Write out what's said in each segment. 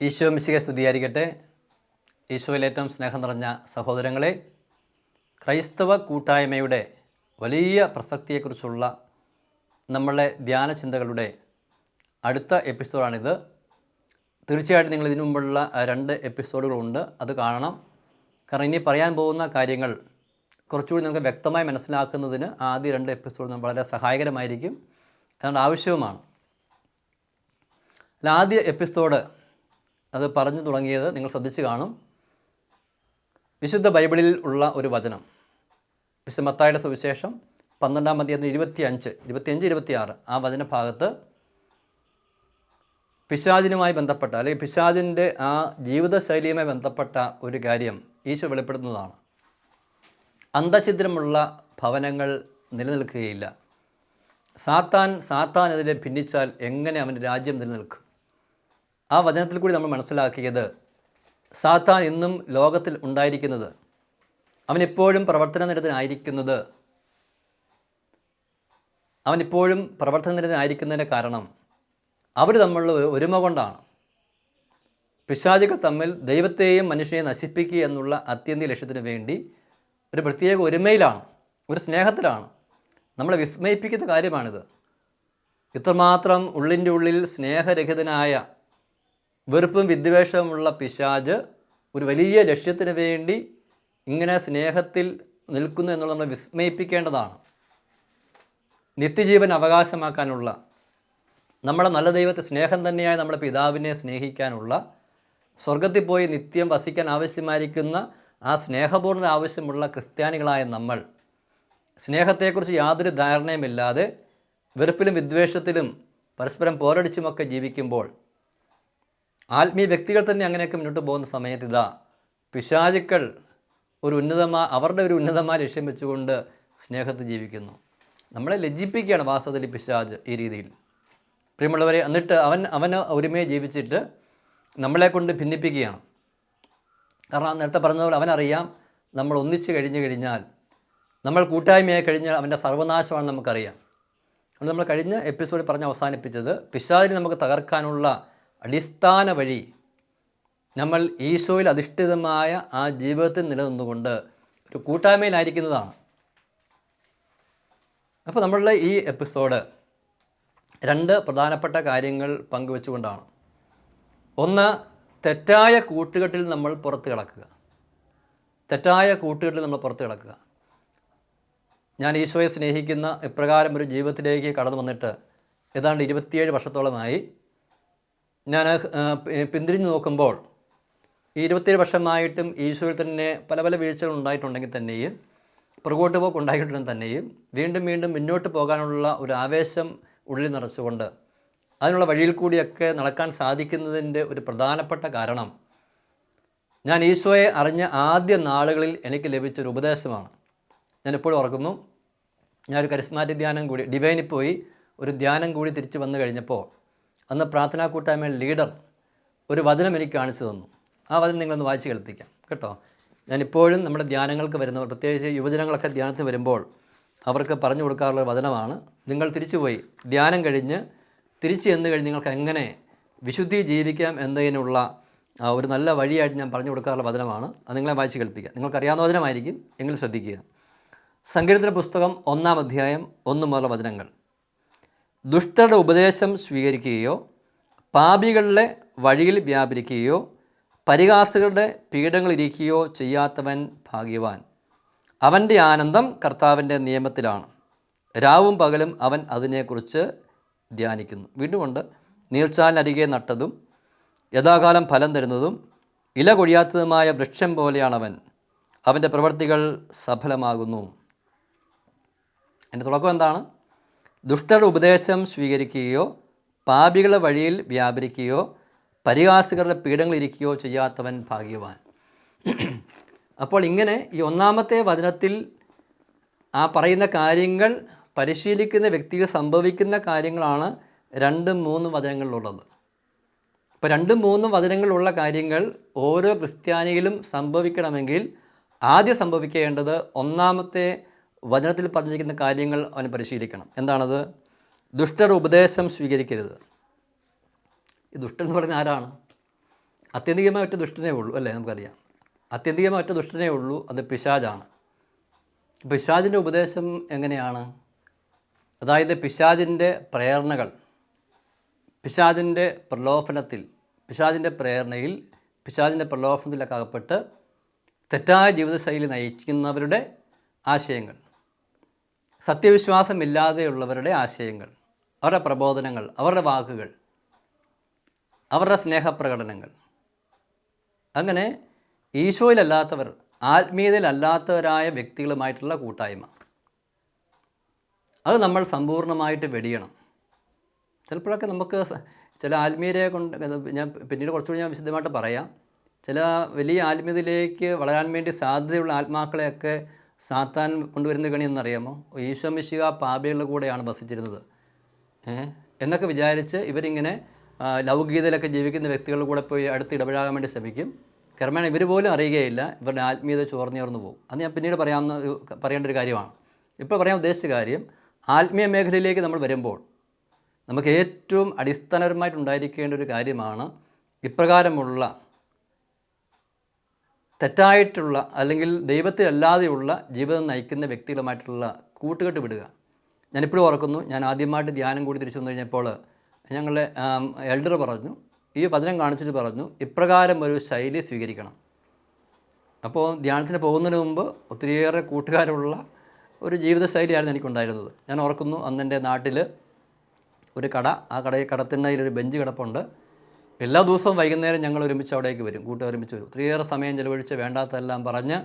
ഈശോ മിശിക സ്തുതിയായിരിക്കട്ടെ. ഈശോയിൽ ഏറ്റവും സ്നേഹം നിറഞ്ഞ സഹോദരങ്ങളെ ക്രൈസ്തവ കൂട്ടായ്മയുടെ വലിയ പ്രസക്തിയെക്കുറിച്ചുള്ള നമ്മളെ ധ്യാന ചിന്തകളുടെ അടുത്ത എപ്പിസോഡാണിത്. തീർച്ചയായിട്ടും നിങ്ങൾ ഇതിനു മുമ്പുള്ള രണ്ട് എപ്പിസോഡുകളുണ്ട്. അത് കാണണം. കാരണം ഇനി പറയാൻ പോകുന്ന കാര്യങ്ങൾ കുറച്ചുകൂടി നമുക്ക് വ്യക്തമായി മനസ്സിലാക്കുന്നതിന് ആദ്യ രണ്ട് എപ്പിസോഡ് വളരെ സഹായകരമായിരിക്കും. അതുകൊണ്ട് ആവശ്യവുമാണ്. ആദ്യ എപ്പിസോഡ് അത് പറഞ്ഞു തുടങ്ങിയത് നിങ്ങൾ ശ്രദ്ധിച്ചു കാണും. വിശുദ്ധ ബൈബിളിൽ ഉള്ള ഒരു വചനം. വിശുദ്ധ മത്തായുടെ സുവിശേഷം പന്ത്രണ്ടാം അധ്യായത്തിന് ഇരുപത്തി അഞ്ച് ഇരുപത്തിയഞ്ച് ഇരുപത്തിയാറ് ആ വചനഭാഗത്ത് പിശാചിനുമായി ബന്ധപ്പെട്ട അല്ലെങ്കിൽ പിശാചിന്റെ ആ ജീവിതശൈലിയുമായി ബന്ധപ്പെട്ട ഒരു കാര്യം ഈശോ വെളിപ്പെടുത്തുന്നതാണ്. അന്തഛിദ്രമുള്ള ഭവനങ്ങൾ നിലനിൽക്കുകയില്ല. സാത്താൻ സാത്താൻ അതിനെ ഭിന്നിച്ചാൽ എങ്ങനെ അവന്റെ രാജ്യം നിലനിൽക്കും? ആ വചനത്തിൽ കൂടി നമ്മൾ മനസ്സിലാക്കിയത് സാത്താൻ ഇന്നും ലോകത്തിൽ ഉണ്ടായിരിക്കുന്നത്. അവനെപ്പോഴും പ്രവർത്തന നിരതനായിരിക്കുന്നത് അവനിപ്പോഴും പ്രവർത്തന നിരതനായിരിക്കുന്നതിന്റെ കാരണം അവർ തമ്മിലുള്ള ഒരു ഒരുമ കൊണ്ടാണ്. പിശാചുകൾ തമ്മിൽ ദൈവത്തെയും മനുഷ്യനെയും നശിപ്പിക്കുക എന്നുള്ള അത്യന്തിക ലക്ഷ്യത്തിന് വേണ്ടി ഒരു പ്രത്യേക ഒരുമയിലാണ് ഒരു സ്നേഹത്തിലാണ്. നമ്മളെ വിസ്മയിപ്പിക്കുന്ന കാര്യമാണിത്. ഇത്രമാത്രം ഉള്ളിന്റെ ഉള്ളിൽ സ്നേഹരഹിതനായ വെറുപ്പും വിദ്വേഷവുമുള്ള പിശാജ് ഒരു വലിയ ലക്ഷ്യത്തിന് വേണ്ടി ഇങ്ങനെ സ്നേഹത്തിൽ നിൽക്കുന്നു എന്നുള്ളത് നമ്മൾ വിസ്മയിപ്പിക്കേണ്ടതാണ്. നിത്യജീവൻ അവകാശമാക്കാനുള്ള നമ്മുടെ നല്ല ദൈവത്തെ സ്നേഹം തന്നെയായ നമ്മുടെ പിതാവിനെ സ്നേഹിക്കാനുള്ള സ്വർഗത്തിൽ പോയി നിത്യം വസിക്കാൻ ആവശ്യമായിരിക്കുന്ന ആ സ്നേഹപൂർണ ആവശ്യമുള്ള ക്രിസ്ത്യാനികളായ നമ്മൾ സ്നേഹത്തെക്കുറിച്ച് യാതൊരു ധാരണയുമില്ലാതെ വെറുപ്പിലും വിദ്വേഷത്തിലും പരസ്പരം പോരടിച്ചുമൊക്കെ ജീവിക്കുമ്പോൾ ആത്മീയ വ്യക്തികൾ തന്നെ അങ്ങനെയൊക്കെ മുന്നോട്ട് പോകുന്ന സമയത്ത് ഇതാ പിശാചുക്കൾ ഒരു ഉന്നതമായ അവരുടെ ഒരു ഉന്നതമായ ലക്ഷ്യം വെച്ചുകൊണ്ട് സ്നേഹത്ത് ജീവിക്കുന്നു. നമ്മളെ ലജ്ജിപ്പിക്കുകയാണ് വാസ്തവത്തിൽ പിശാജ് ഈ രീതിയിൽ. പ്രിയമുള്ളവരെ എന്നിട്ട് അവൻ അവന് ഒരുമയെ ജീവിച്ചിട്ട് നമ്മളെ കൊണ്ട് ഭിന്നിപ്പിക്കുകയാണ്. കാരണം നേരത്തെ പറഞ്ഞതുപോലെ അവനറിയാം നമ്മൾ ഒന്നിച്ച് കഴിഞ്ഞു കഴിഞ്ഞാൽ നമ്മൾ കൂട്ടായ്മയായി കഴിഞ്ഞാൽ അവന്റെ സർവനാശമാണ് നമുക്കറിയാം. അതുകൊണ്ട് നമ്മൾ കഴിഞ്ഞ എപ്പിസോഡിൽ പറഞ്ഞ് അവസാനിപ്പിച്ചത് പിശാചിനെ നമുക്ക് തകർക്കാനുള്ള അടിസ്ഥാന വഴി നമ്മൾ ഈശോയിൽ അധിഷ്ഠിതമായ ആ ജീവിതത്തിൽ നിലനിന്നുകൊണ്ട് ഒരു കൂട്ടായ്മയിലായിരിക്കുന്നതാണ്. അപ്പോൾ നമ്മളുടെ ഈ എപ്പിസോഡ് രണ്ട് പ്രധാനപ്പെട്ട കാര്യങ്ങൾ പങ്കുവെച്ചുകൊണ്ടാണ്. ഒന്ന് തെറ്റായ കൂട്ടുകെട്ടിൽ നമ്മൾ പുറത്ത് കിടക്കുക. തെറ്റായ കൂട്ടുകെട്ടിൽ നമ്മൾ പുറത്ത് കിടക്കുക. ഞാൻ ഈശോയെ സ്നേഹിക്കുന്ന ഇപ്രകാരം ഒരു ജീവിതത്തിലേക്ക് കടന്നു വന്നിട്ട് ഏതാണ്ട് ഇരുപത്തിയേഴ് വർഷത്തോളമായി ഞാൻ പിന്തിരിഞ്ഞു നോക്കുമ്പോൾ ഇരുപത്തിയേഴ് വർഷമായിട്ടും ഈശോയിൽ തന്നെ പല പല വീഴ്ചകൾ ഉണ്ടായിട്ടുണ്ടെങ്കിൽ തന്നെയും പുറകോട്ട് പോക്ക് ഉണ്ടായിട്ടുണ്ടെങ്കിൽ തന്നെയും വീണ്ടും വീണ്ടും മുന്നോട്ട് പോകാനുള്ള ഒരു ആവേശം ഉള്ളിൽ നിറച്ചുകൊണ്ട് അതിനുള്ള വഴിയിൽ കൂടിയൊക്കെ നടക്കാൻ സാധിക്കുന്നതിന്റെ ഒരു പ്രധാനപ്പെട്ട കാരണം ഞാൻ ഈശോയെ അറിഞ്ഞ ആദ്യ നാളുകളിൽ എനിക്ക് ലഭിച്ചൊരു ഉപദേശമാണ്. ഞാൻ എപ്പോഴും ഓർക്കുന്നു ഞാനൊരു കരിസ്മാറ്റി ധ്യാനം കൂടി ഡിവൈനിൽ പോയി ഒരു ധ്യാനം കൂടി തിരിച്ചു വന്നു കഴിഞ്ഞപ്പോൾ അന്ന് പ്രാർത്ഥനാ കൂട്ടായ്മയുടെ ലീഡർ ഒരു വചനം എനിക്ക് കാണിച്ചു തന്നു. ആ വചനം നിങ്ങളൊന്ന് വായിച്ച് കേൾപ്പിക്കാം. കേട്ടോ? ഞാനിപ്പോഴും നമ്മുടെ ധ്യാനങ്ങൾക്ക് വരുന്നവർ പ്രത്യേകിച്ച് യുവജനങ്ങളൊക്കെ ധ്യാനത്തിന് വരുമ്പോൾ അവർക്ക് പറഞ്ഞു കൊടുക്കാറുള്ള വചനമാണ്. നിങ്ങൾ തിരിച്ചുപോയി. ധ്യാനം കഴിഞ്ഞ് തിരിച്ചു ചെന്ന് കഴിഞ്ഞ് നിങ്ങൾക്ക് എങ്ങനെ വിശുദ്ധി ജീവിക്കാം എന്നതിനുള്ള ഒരു നല്ല വഴിയായിട്ട് ഞാൻ പറഞ്ഞു കൊടുക്കാറുള്ള വചനമാണ്. അത് നിങ്ങളെ വായിച്ച് കേൾപ്പിക്കുക നിങ്ങൾക്കറിയാവുന്ന വചനമായിരിക്കും. എങ്കിലും ശ്രദ്ധിക്കുക. സങ്കീർത്തന പുസ്തകം ഒന്നാം അധ്യായം ഒന്ന് മുതലുള്ള വചനങ്ങൾ. ദുഷ്ടരുടെ ഉപദേശം സ്വീകരിക്കുകയോ പാപികളുടെ വഴിയിൽ വ്യാപരിക്കുകയോ പരിഹാസികളുടെ പീഠങ്ങളിരിക്കുകയോ ചെയ്യാത്തവൻ ഭാഗ്യവാൻ. അവന്റെ ആനന്ദം കർത്താവിന്റെ നിയമത്തിലാണ്. രാവും പകലും അവൻ അതിനെക്കുറിച്ച് ധ്യാനിക്കുന്നു. വീണ്ടുമുണ്ട്. നീർച്ചാലിനരികെ നട്ടതും യഥാകാലം ഫലം തരുന്നതും ഇല കൊഴിയാത്തതുമായ വൃക്ഷം പോലെയാണവൻ. അവന്റെ പ്രവൃത്തികൾ സഫലമാകുന്നു. എന്റെ തുടക്കം എന്താണ്? ദുഷ്ടരുടെ ഉപദേശം സ്വീകരിക്കുകയോ പാപികളുടെ വഴിയിൽ വ്യാപരിക്കുകയോ പരിഹാസികളുടെ പീഠങ്ങളിരിക്കുകയോ ചെയ്യാത്തവൻ ഭാഗ്യവാൻ. അപ്പോൾ ഇങ്ങനെ ഈ ഒന്നാമത്തെ വചനത്തിൽ ആ പറയുന്ന കാര്യങ്ങൾ പരിശീലിക്കുന്ന വ്യക്തികൾ സംഭവിക്കുന്ന കാര്യങ്ങളാണ് രണ്ടും മൂന്നും വചനങ്ങളിലുള്ളത്. അപ്പോൾ രണ്ടും മൂന്നും വചനങ്ങളിലുള്ള കാര്യങ്ങൾ ഓരോ ക്രിസ്ത്യാനിയിലും സംഭവിക്കണമെങ്കിൽ ആദ്യം സംഭവിക്കേണ്ടത് ഒന്നാമത്തെ വചനത്തിൽ പറഞ്ഞിരിക്കുന്ന കാര്യങ്ങൾ അവന് പരിശീലിക്കണം. എന്താണത്? ദുഷ്ടർ ഉപദേശം സ്വീകരിക്കരുത്. ഈ ദുഷ്ടൻ എന്ന് പറയുന്നത് ആരാണ്? അത്യന്തികമായ ഒറ്റ ദുഷ്ടനേ ഉള്ളൂ അല്ലേ? നമുക്കറിയാം. അത്യന്തികമായ ഒറ്റ ദുഷ്ടനേ ഉള്ളൂ അത് പിശാജാണ്. പിശാജിന്റെ ഉപദേശം എങ്ങനെയാണ്? അതായത് പിശാജിന്റെ പ്രേരണകൾ. പിശാജിന്റെ പ്രലോഭനത്തിൽ പിശാജിന്റെ പ്രേരണയിൽ പിശാജിന്റെ പ്രലോഭനത്തിലൊക്കെ അകപ്പെട്ട് തെറ്റായ ജീവിതശൈലി നയിക്കുന്നവരുടെ ആശയങ്ങൾ. സത്യവിശ്വാസമില്ലാതെയുള്ളവരുടെ ആശയങ്ങൾ അവരുടെ പ്രബോധനങ്ങൾ അവരുടെ വാക്കുകൾ അവരുടെ സ്നേഹപ്രകടനങ്ങൾ. അങ്ങനെ ഈശോയിലല്ലാത്തവർ ആത്മീയതയിലല്ലാത്തവരായ വ്യക്തികളുമായിട്ടുള്ള കൂട്ടായ്മ. അത് നമ്മൾ സമ്പൂർണമായിട്ട് വെടിയണം. ചിലപ്പോഴൊക്കെ നമുക്ക് ചില ആത്മീയരെ കൊണ്ട് ഞാൻ പിന്നീട് കുറച്ചുകൂടി ഞാൻ വിശദമായിട്ട് പറയാം. ചില വലിയ ആത്മീയതയിലേക്ക് വളരാൻ വേണ്ടി സാധ്യതയുള്ള ആത്മാക്കളെയൊക്കെ സാത്താൻ കൊണ്ടുവരുന്ന കണി എന്നറിയാമോ ഈശോ മിശിക പാപികളുടെ കൂടെയാണ് വസിച്ചിരുന്നത്. എന്നൊക്കെ വിചാരിച്ച് ഇവരിങ്ങനെ ലൗകികതയിലൊക്കെ ജീവിക്കുന്ന വ്യക്തികളുടെ കൂടെ പോയി അടുത്ത് ഇടപഴകാൻ വേണ്ടി ശ്രമിക്കും. ക്രമേണ ഇവർ പോലും അറിയുകയില്ല. ഇവരുടെ ആത്മീയത ചോർന്നുയർന്നു പോകും. അത് ഞാൻ പിന്നീട് പറയാവുന്ന പറയേണ്ട ഒരു കാര്യമാണ്. ഇപ്പോൾ പറയാൻ ഉദ്ദേശിച്ച കാര്യം ആത്മീയ മേഖലയിലേക്ക് നമ്മൾ വരുമ്പോൾ നമുക്ക് ഏറ്റവും അടിസ്ഥാനപരമായിട്ടുണ്ടായിരിക്കേണ്ട ഒരു കാര്യമാണ് ഇപ്രകാരമുള്ള തെറ്റായിട്ടുള്ള അല്ലെങ്കിൽ ദൈവത്തെ അല്ലാതെയുള്ള ജീവിതം നയിക്കുന്ന വ്യക്തികളുമായിട്ടുള്ള കൂട്ടുകെട്ട് വിടുക. ഞാനിപ്പോഴും ഓർക്കുന്നു ഞാൻ ആദ്യമായിട്ട് ധ്യാനം കൂടി തിരിച്ചു വന്നു കഴിഞ്ഞപ്പോൾ ഞങ്ങളുടെ എൽഡർ പറഞ്ഞു ഈ വചനം കാണിച്ചിട്ട് പറഞ്ഞു ഇപ്രകാരം ഒരു ശൈലി സ്വീകരിക്കണം. അപ്പോൾ ധ്യാനത്തിന് പോകുന്നതിന് മുമ്പ് ഒത്തിരിയേറെ കൂട്ടുകാരുള്ള ഒരു ജീവിതശൈലിയായിരുന്നു എനിക്കുണ്ടായിരുന്നത്. ഞാൻ ഓർക്കുന്നു അന്നെന്റെ നാട്ടിൽ ഒരു കട ആ കടയിൽ കടത്തിണ്ണയിൽ ഒരു ബെഞ്ച് കിടപ്പുണ്ട്. എല്ലാ ദിവസവും വൈകുന്നേരം ഞങ്ങൾ ഒരുമിച്ച് അവിടേക്ക് വരും. കൂട്ടുകാർ ഒരുമിച്ച് വരും. ഒത്തിരിയേറെ സമയം ചിലവഴിച്ച് വേണ്ടാത്തതെല്ലാം പറഞ്ഞ്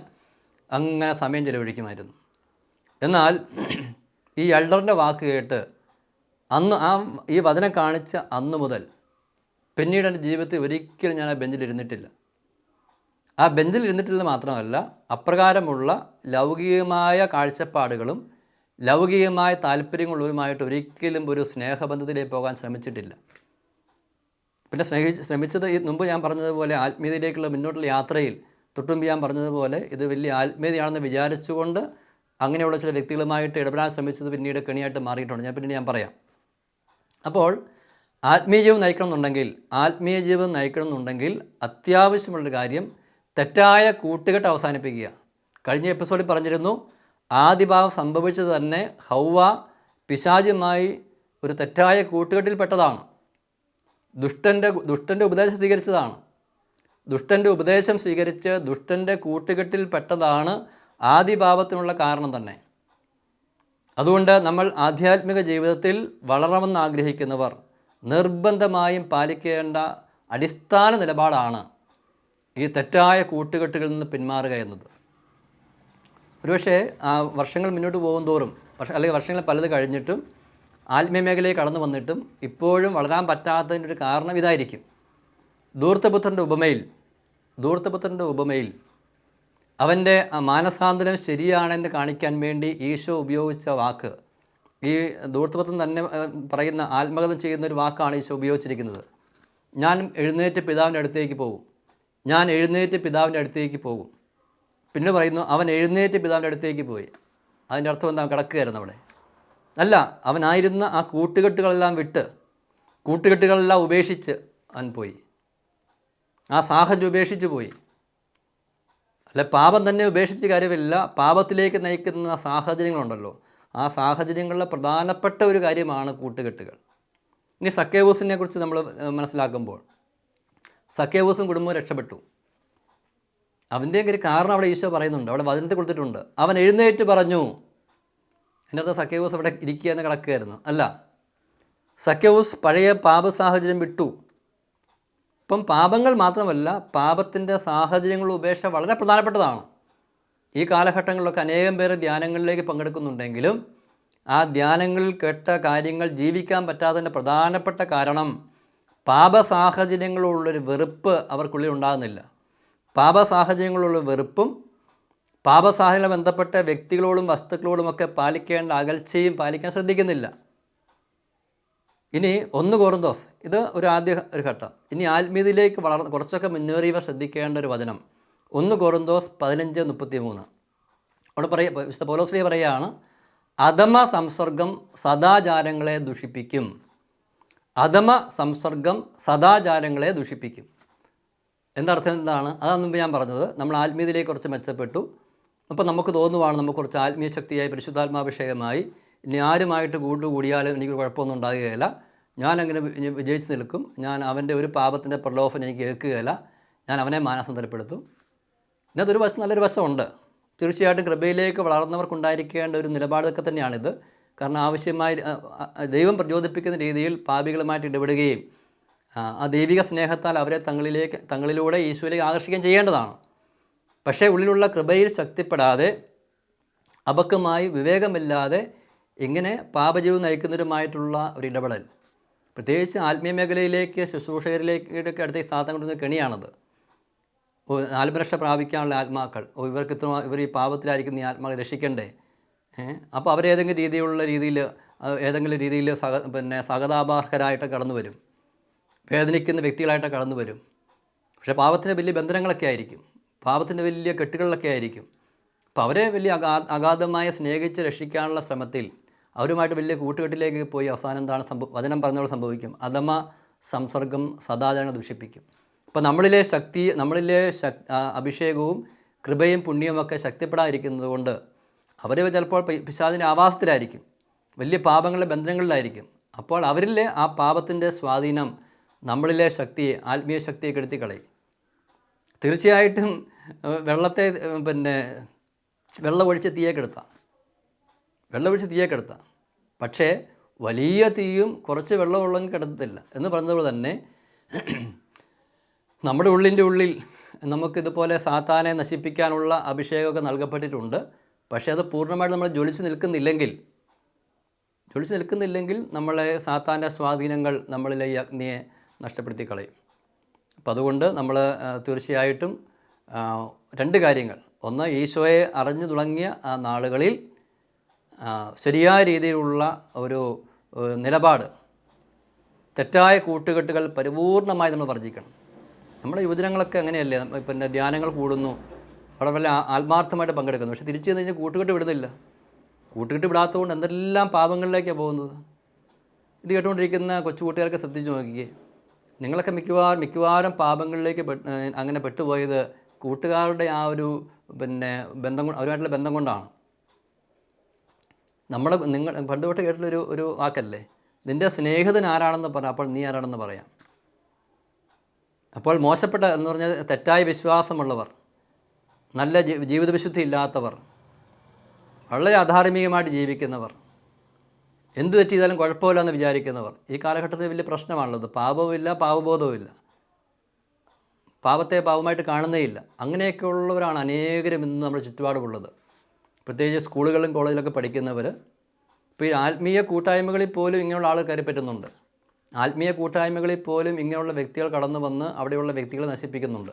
അങ്ങനെ സമയം ചിലവഴിക്കുമായിരുന്നു. എന്നാൽ ഈ എൽഡറിന്റെ വാക്ക് കേട്ട് അന്ന് ആ ഈ വചനം കാണിച്ച അന്ന് മുതൽ പിന്നീട് എന്റെ ജീവിതത്തിൽ ഒരിക്കലും ഞാൻ ആ ബെഞ്ചിൽ ഇരുന്നിട്ടില്ല. ആ ബെഞ്ചിൽ മാത്രമല്ല അപ്രകാരമുള്ള ലൗകികമായ കാഴ്ചപ്പാടുകളും ലൗകികമായ താല്പര്യങ്ങളുമായിട്ട് ഒരിക്കലും ഒരു സ്നേഹബന്ധത്തിലേക്ക് പോകാൻ ശ്രമിച്ചിട്ടില്ല. പിന്നെ സ്നേഹിച്ച് ശ്രമിച്ചത് ഈ മുമ്പ് ഞാൻ പറഞ്ഞതുപോലെ ആത്മീയതയിലേക്കുള്ള മുന്നോട്ടുള്ള യാത്രയിൽ തൊട്ടുമുമ്പ് ഞാൻ പറഞ്ഞതുപോലെ ഇത് വലിയ ആത്മീയതയാണെന്ന് വിചാരിച്ചുകൊണ്ട് അങ്ങനെയുള്ള ചില വ്യക്തികളുമായിട്ട് ഇടപെടാൻ ശ്രമിച്ചത് പിന്നീട് കെണിയായിട്ട് മാറിയിട്ടുണ്ട്. ഞാൻ പിന്നീട് ഞാൻ പറയാം. അപ്പോൾ ആത്മീയ ജീവിതം നയിക്കണമെന്നുണ്ടെങ്കിൽ ആത്മീയ ജീവിതം നയിക്കണമെന്നുണ്ടെങ്കിൽ അത്യാവശ്യമുള്ളൊരു കാര്യം തെറ്റായ കൂട്ടുകെട്ട് അവസാനിപ്പിക്കുക. കഴിഞ്ഞ എപ്പിസോഡിൽ പറഞ്ഞിരുന്നു ആദിഭാവം സംഭവിച്ചത് തന്നെ ഹൗവ പിശാചുമായി ഒരു തെറ്റായ കൂട്ടുകെട്ടിൽപ്പെട്ടതാണ്. ദുഷ്ടന്റെ ദുഷ്ടന്റെ ഉപദേശം സ്വീകരിച്ചതാണ്. ദുഷ്ടന്റെ ഉപദേശം സ്വീകരിച്ച് ദുഷ്ടന്റെ കൂട്ടുകെട്ടിൽ കൂട്ടുകെട്ടിൽപ്പെട്ടതാണ് ആദിഭാവത്തിനുള്ള കാരണം തന്നെ. അതുകൊണ്ട് നമ്മൾ ആധ്യാത്മിക ജീവിതത്തിൽ വളരണമെന്ന് ആഗ്രഹിക്കുന്നവർ നിർബന്ധമായും പാലിക്കേണ്ട അടിസ്ഥാന നിലപാടാണ് ഈ തെറ്റായ കൂട്ടുകെട്ടുകളിൽ നിന്ന് പിന്മാറുക എന്നത്. ഒരുപക്ഷേ ആ വർഷങ്ങൾ മുന്നോട്ട് പോകും തോറും അല്ലെങ്കിൽ വർഷങ്ങൾ പലത് കഴിഞ്ഞിട്ടും ആത്മീയ മേഖലയിൽ കടന്നു വന്നിട്ടും ഇപ്പോഴും വളരാൻ പറ്റാത്തതിന്റെ ഒരു കാരണം ഇതായിരിക്കും. ദൂർത്തപുത്രന്റെ ഉപമയിൽ ദൂർത്തപുത്രന്റെ ഉപമയിൽ അവന്റെ മാനസാന്തരം ശരിയാണെന്ന് കാണിക്കാൻ വേണ്ടി ഈശോ ഉപയോഗിച്ച വാക്ക്. ഈ ദൂർത്തപുത്രൻ തന്നെ പറയുന്ന ആത്മകഥം ചെയ്യുന്ന ഒരു വാക്കാണ് ഈശോ ഉപയോഗിച്ചിരിക്കുന്നത്. ഞാൻ എഴുന്നേറ്റ് പിതാവിന്റെ അടുത്തേക്ക് പോകും. ഞാൻ എഴുന്നേറ്റ് പിതാവിന്റെ അടുത്തേക്ക് പോകും. പിന്നെ പറയുന്നു അവൻ എഴുന്നേറ്റ് പിതാവിന്റെ അടുത്തേക്ക് പോയി. അതിന്റെ അർത്ഥം എന്താ കിടക്കുകയായിരുന്നു അവിടെ. അല്ല അവനായിരുന്ന ആ കൂട്ടുകെട്ടുകളെല്ലാം വിട്ട് കൂട്ടുകെട്ടുകളെല്ലാം ഉപേക്ഷിച്ച് അവൻ പോയി. ആ സാഹചര്യം ഉപേക്ഷിച്ച് പോയി. അല്ല പാപം തന്നെ ഉപേക്ഷിച്ച് കാര്യമില്ല. പാപത്തിലേക്ക് നയിക്കുന്ന സാഹചര്യങ്ങളുണ്ടല്ലോ. ആ സാഹചര്യങ്ങളിലെ പ്രധാനപ്പെട്ട ഒരു കാര്യമാണ് കൂട്ടുകെട്ടുകൾ. ഇനി സക്കേവൂസിനെ കുറിച്ച് നമ്മൾ മനസ്സിലാക്കുമ്പോൾ സക്കേവൂസും കുടുംബവും രക്ഷപ്പെട്ടു. അവന്റെ ഒരു കാരണം അവിടെ ഈശോ പറയുന്നുണ്ട്. അവിടെ വചനത്തിൽ കൊടുത്തിട്ടുണ്ട്. അവൻ എഴുന്നേറ്റ് പറഞ്ഞു അർത്ഥം സക്കേവൂസ് അവിടെ ഇരിക്കുക എന്ന് കിടക്കുകയായിരുന്നു അല്ല സക്കേവൂസ് പഴയ പാപ സാഹചര്യം വിട്ടു. ഇപ്പം പാപങ്ങൾ മാത്രമല്ല പാപത്തിന്റെ സാഹചര്യങ്ങൾ ഉപേക്ഷ വളരെ പ്രധാനപ്പെട്ടതാണ്. ഈ കാലഘട്ടങ്ങളിലൊക്കെ അനേകം പേര് ധ്യാനങ്ങളിലേക്ക് പങ്കെടുക്കുന്നുണ്ടെങ്കിലും ആ ധ്യാനങ്ങളിൽ കേട്ട കാര്യങ്ങൾ ജീവിക്കാൻ പറ്റാത്തതിന്റെ പ്രധാനപ്പെട്ട കാരണം പാപ സാഹചര്യങ്ങളുള്ളൊരു വെറുപ്പ് അവർക്കുള്ളിൽ ഉണ്ടാകുന്നില്ല. പാപ സാഹചര്യങ്ങളുള്ള വെറുപ്പും പാപസാഹചര്യം ബന്ധപ്പെട്ട വ്യക്തികളോടും വസ്തുക്കളോടുമൊക്കെ പാലിക്കേണ്ട അകൽച്ചയും പാലിക്കാൻ ശ്രദ്ധിക്കുന്നില്ല. ഇനി ഒന്ന് കോറിന്തോസ് ഇത് ഒരു ആദ്യ ഒരു ഘട്ടം. ഇനി ആത്മീയതയിലേക്ക് വളർ കുറച്ചൊക്കെ മുന്നേറിയവർ ശ്രദ്ധിക്കേണ്ട ഒരു വചനം. ഒന്ന് കോറിന്തോസ് പതിനഞ്ച് മുപ്പത്തി മൂന്ന് അവിടെ പറയ വിശുദ്ധ പോലോസ്ലി പറയുകയാണ് അധമ സംസർഗം സദാചാരങ്ങളെ ദുഷിപ്പിക്കും. അധമ സംസർഗം സദാചാരങ്ങളെ ദുഷിപ്പിക്കും. എന്തർത്ഥം എന്താണ്? അതാണ് മുമ്പ് ഞാൻ പറഞ്ഞത്. നമ്മൾ ആത്മീയതയിലേക്ക് കുറച്ച് മെച്ചപ്പെട്ടു. അപ്പോൾ നമുക്ക് തോന്നുവാണ് നമുക്ക് കുറച്ച് ആത്മീയ ശക്തിയായി പരിശുദ്ധാത്മാഭിഷേകമായി ഇനി ആരുമായിട്ട് കൂട്ടു കൂടിയാലും എനിക്ക് കുഴപ്പമൊന്നും ഉണ്ടാകുകയില്ല. ഞാൻ അങ്ങനെ വിജയിച്ച് നിൽക്കും. ഞാൻ അവന്റെ ഒരു പാപത്തിന്റെ പ്രലോഭം എനിക്ക് കേൾക്കുകയില്ല ഞാൻ അവനെ മാനസാന്തരപ്പെടുത്തും. ഇതിനകത്തൊരു വശം നല്ലൊരു വശമുണ്ട്. തീർച്ചയായിട്ടും കൃപയിലേക്ക് വളർന്നവർക്കുണ്ടായിരിക്കേണ്ട ഒരു നിലപാടൊക്കെ തന്നെയാണിത്. കാരണം ആവശ്യമായി ദൈവം പ്രചോദിപ്പിക്കുന്ന രീതിയിൽ പാപികളുമായിട്ട് ഇടപെടുകയും ആ ദൈവിക സ്നേഹത്താൽ അവരെ തങ്ങളിലേക്ക് തങ്ങളിലൂടെ ഈശോയിലേക്ക് ആകർഷിക്കുകയും ചെയ്യേണ്ടതാണ്. പക്ഷേ ഉള്ളിലുള്ള കൃപയിൽ ശക്തിപ്പെടാതെ അബക്കമായി വിവേകമില്ലാതെ ഇങ്ങനെ പാപജീവൻ നയിക്കുന്നവരുമായിട്ടുള്ള ഒരു ഇടപെടൽ. പ്രത്യേകിച്ച് ആത്മീയ മേഖലയിലേക്ക് ശുശ്രൂഷകരിലേക്ക് അടുത്തേക്ക് സാധനം കൊണ്ടുവന്ന കെണിയാണത്. ആത്മരക്ഷ പ്രാപിക്കാനുള്ള ആത്മാക്കൾ. ഓ ഇവർക്ക് ഇത്ര ഇവർ ഈ പാപത്തിലായിരിക്കുന്ന ഈ ആത്മാക്കളെ രക്ഷിക്കണ്ടേ? അപ്പോൾ അവരേതെങ്കിലും രീതിയിലുള്ള രീതിയിൽ ഏതെങ്കിലും രീതിയിൽ സഹ പിന്നെ സഹതാപാർഹരായിട്ട് കടന്നു വരും. വേദനിക്കുന്ന വ്യക്തികളായിട്ട് കടന്നു വരും. പക്ഷേ പാപത്തിന് വലിയ ബന്ധനങ്ങളൊക്കെ ആയിരിക്കും. പാപത്തിന്റെ വലിയ കെട്ടുകളിലൊക്കെ ആയിരിക്കും. അപ്പോൾ അവരെ വലിയ അഗാ അഗാധമായ സ്നേഹിച്ച് രക്ഷിക്കാനുള്ള ശ്രമത്തിൽ അവരുമായിട്ട് വലിയ കൂട്ടുകെട്ടിലേക്ക് പോയി അവസാനം എന്താണ് സംഭവം വചനം പറഞ്ഞവർ സംഭവിക്കും. അധമ സംസർഗം സദാചരണ ദൂഷിപ്പിക്കും. അപ്പോൾ നമ്മളിലെ ശക്തി നമ്മളിലെ ശക് അഭിഷേകവും കൃപയും പുണ്യവുമൊക്കെ ശക്തിപ്പെടാതിരിക്കുന്നത് കൊണ്ട് അവർ ചിലപ്പോൾ പിശാചിന്റെ ആവാസത്തിലായിരിക്കും. വലിയ പാപങ്ങളുടെ ബന്ധനങ്ങളിലായിരിക്കും. അപ്പോൾ അവരിലെ ആ പാപത്തിന്റെ സ്വാധീനം നമ്മളിലെ ശക്തിയെ ആത്മീയ ശക്തിയെ കെടുത്തി കളയും തീർച്ചയായിട്ടും വെള്ളത്തെ പിന്നെ വെള്ളമൊഴിച്ച് തീയേക്കെടുത്താം വെള്ളമൊഴിച്ച് തീയേക്കെടുത്താം പക്ഷേ വലിയ തീയും കുറച്ച് വെള്ളമുള്ളെങ്കിൽ കിടത്തത്തില്ല എന്ന് പറഞ്ഞതുപോലെ തന്നെ നമ്മുടെ ഉള്ളിന്റെ ഉള്ളിൽ നമുക്കിതുപോലെ സാത്താനെ നശിപ്പിക്കാനുള്ള അഭിഷേകമൊക്കെ നൽകപ്പെട്ടിട്ടുണ്ട്. പക്ഷേ അത് പൂർണമായിട്ട് നമ്മൾ ജ്വലിച്ച് നിൽക്കുന്നില്ലെങ്കിൽ ജ്വലിച്ച് നിൽക്കുന്നില്ലെങ്കിൽ നമ്മളെ സാത്താന്റെ സ്വാധീനങ്ങൾ നമ്മളിലെ ഈ അഗ്നിയെ നഷ്ടപ്പെടുത്തി കളയും അപ്പം അതുകൊണ്ട് നമ്മൾ തീർച്ചയായിട്ടും രണ്ട് കാര്യങ്ങൾ. ഒന്ന് ഈശോയെ അറിഞ്ഞു തുടങ്ങിയ ആ നാളുകളിൽ ശരിയായ രീതിയിലുള്ള ഒരു നിലപാട് തെറ്റായ കൂട്ടുകെട്ടുകൾ പരിപൂർണമായി നമ്മൾ വർജിക്കണം നമ്മുടെ യുവജനങ്ങളൊക്കെ അങ്ങനെയല്ലേ? പിന്നെ ധ്യാനങ്ങൾ കൂടുന്നു. അവിടെ വല്ല ആത്മാർത്ഥമായിട്ട് പങ്കെടുക്കുന്നു. പക്ഷേ തിരിച്ചു കഴിഞ്ഞാൽ കൂട്ടുകെട്ട് വിടുന്നില്ല. കൂട്ടുകെട്ട് വിടാത്തതുകൊണ്ട് എന്തെല്ലാം പാപങ്ങളിലേക്കാണ് പോകുന്നത്? ഇത് കേട്ടുകൊണ്ടിരിക്കുന്ന കൊച്ചു കൂട്ടുകാരൊക്കെ ശ്രദ്ധിച്ചു നോക്കിക്കേ. നിങ്ങളൊക്കെ മിക്കവാറും മിക്കവാറും പാപങ്ങളിലേക്ക് അങ്ങനെ പെട്ടുപോയത് കൂട്ടുകാരുടെ ആ ഒരു പിന്നെ ബന്ധം അവരുമായിട്ടുള്ള ബന്ധം കൊണ്ടാണ്. നമ്മുടെ നിങ്ങൾ പണ്ട് തൊട്ട് കേട്ടിട്ടൊരു ഒരു വാക്കല്ലേ? നിന്റെ സ്നേഹിതൻ ആരാണെന്ന് പറ അപ്പോൾ നീ ആരാണെന്ന് പറയാം. അപ്പോൾ മോശപ്പെട്ട എന്ന് പറഞ്ഞാൽ തെറ്റായ വിശ്വാസമുള്ളവർ നല്ല ജീവിത വിശുദ്ധി ഇല്ലാത്തവർ വളരെ അധാർമികമായിട്ട് ജീവിക്കുന്നവർ എന്ത് തെറ്റ് ചെയ്താലും കുഴപ്പമില്ല എന്ന് വിചാരിക്കുന്നവർ ഈ കാലഘട്ടത്തിൽ വലിയ പ്രശ്നമാണുള്ളത്. പാപവുമില്ല പാവബോധവുമില്ല പാപത്തെ പാവമായിട്ട് കാണുന്നേയില്ല. അങ്ങനെയൊക്കെ ഉള്ളവരാണ് അനേകരും ഇന്ന് നമ്മുടെ ചുറ്റുപാടുമുള്ളത്. പ്രത്യേകിച്ച് സ്കൂളുകളിലും കോളേജിലൊക്കെ പഠിക്കുന്നവർ ഇപ്പോൾ ഈ ആത്മീയ കൂട്ടായ്മകളിൽ പോലും ഇങ്ങനെയുള്ള കയറി പറ്റുന്നുണ്ട്. ആത്മീയ കൂട്ടായ്മകളിൽ പോലും ഇങ്ങനെയുള്ള വ്യക്തികൾ കടന്നു വന്ന് അവിടെയുള്ള വ്യക്തികളെ നശിപ്പിക്കുന്നുണ്ട്.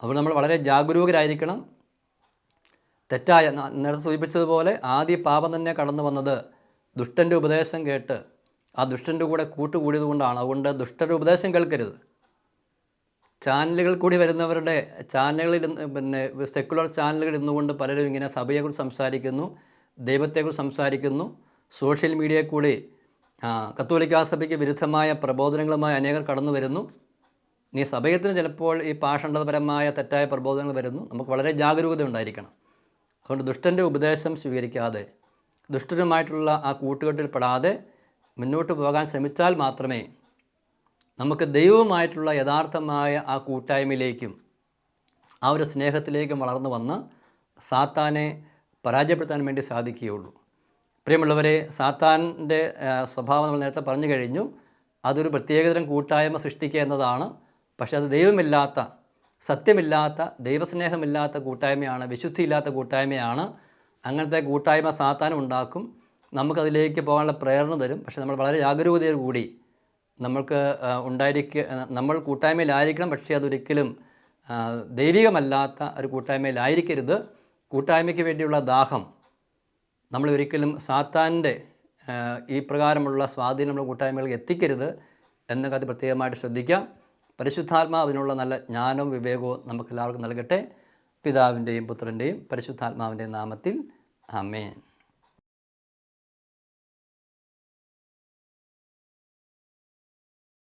അതുകൊണ്ട് നമ്മൾ വളരെ ജാഗരൂകരായിരിക്കണം. തെറ്റായ നേരത്തെ സൂചിപ്പിച്ചതുപോലെ ആദ്യ പാപം തന്നെ കടന്നു വന്നത് ദുഷ്ടന്റെ ഉപദേശം കേട്ട് ആ ദുഷ്ടന്റെ കൂടെ കൂട്ടുകൂടിയത് കൊണ്ടാണ് അതുകൊണ്ട് ദുഷ്ടന്റെ ഉപദേശം കേൾക്കരുത്. ചാനലുകൾ കൂടി വരുന്നവരുടെ ചാനലുകളിൽ പിന്നെ സെക്കുലർ ചാനലുകളിൽ ഇരുന്നുകൊണ്ട് പലരും ഇങ്ങനെ സഭയെക്കുറിച്ച് സംസാരിക്കുന്നു ദൈവത്തെക്കുറിച്ച് സംസാരിക്കുന്നു. സോഷ്യൽ മീഡിയയിൽ കൂടി കത്തോലിക്കാ സഭയ്ക്ക് വിരുദ്ധമായ പ്രബോധനങ്ങളുമായി അനേകർ കടന്നു വരുന്നു. നീ സഭയത്തിന് ചിലപ്പോൾ ഈ പാഷണ്ഡപരമായ തെറ്റായ പ്രബോധനങ്ങൾ വരുന്നു. നമുക്ക് വളരെ ജാഗരൂകത ഉണ്ടായിരിക്കണം. അതുകൊണ്ട് ദുഷ്ടന്റെ ഉപദേശം സ്വീകരിക്കാതെ ദുഷ്ടരുമായിട്ടുള്ള ആ കൂട്ടുകെട്ടിൽ പെടാതെ മുന്നോട്ട് പോകാൻ ശ്രമിച്ചാൽ മാത്രമേ നമുക്ക് ദൈവമായിട്ടുള്ള യഥാർത്ഥമായ ആ കൂട്ടായ്മയിലേക്കും ആ ഒരു സ്നേഹത്തിലേക്കും വളർന്നു വന്ന് സാത്താനെ പരാജയപ്പെടുത്താൻ വേണ്ടി സാധിക്കുകയുള്ളൂ. പ്രിയമുള്ളവരെ സാത്താന്റെ സ്വഭാവം നമ്മൾ നേരത്തെ പറഞ്ഞു കഴിഞ്ഞു. അതൊരു പ്രത്യേകതരം കൂട്ടായ്മ സൃഷ്ടിക്കുക എന്നതാണ്. പക്ഷേ അത് ദൈവമില്ലാത്ത സത്യമില്ലാത്ത ദൈവസ്നേഹമില്ലാത്ത കൂട്ടായ്മയാണ് വിശുദ്ധിയില്ലാത്ത കൂട്ടായ്മയാണ്. അങ്ങനത്തെ കൂട്ടായ്മ സാത്താനുണ്ടാക്കും നമുക്കതിലേക്ക് പോകാനുള്ള പ്രേരണ തരും. പക്ഷേ നമ്മൾ വളരെ ജാഗരൂകതയോട് കൂടി നമ്മൾക്ക് ഉണ്ടായിരിക്ക നമ്മൾ കൂട്ടായ്മയിലായിരിക്കണം പക്ഷേ അതൊരിക്കലും ദൈവികമല്ലാത്ത ഒരു കൂട്ടായ്മയിലായിരിക്കരുത്. കൂട്ടായ്മയ്ക്ക് വേണ്ടിയുള്ള ദാഹം നമ്മൾ ഒരിക്കലും സാത്താന്റെ ഈ പ്രകാരമുള്ള സ്വാധീനം നമ്മൾ കൂട്ടായ്മകളിൽ എത്തിക്കരുത് എന്ന കാര്യം പ്രത്യേകമായിട്ട് ശ്രദ്ധിക്കാം. പരിശുദ്ധാത്മാ അതിനുള്ള നല്ല ജ്ഞാനവും വിവേകവും നമുക്ക് എല്ലാവർക്കും നൽകട്ടെ. പിതാവിന്റെയും പുത്രന്റെയും പരിശുദ്ധാത്മാവിന്റെയും നാമത്തിൽ. അമേൻ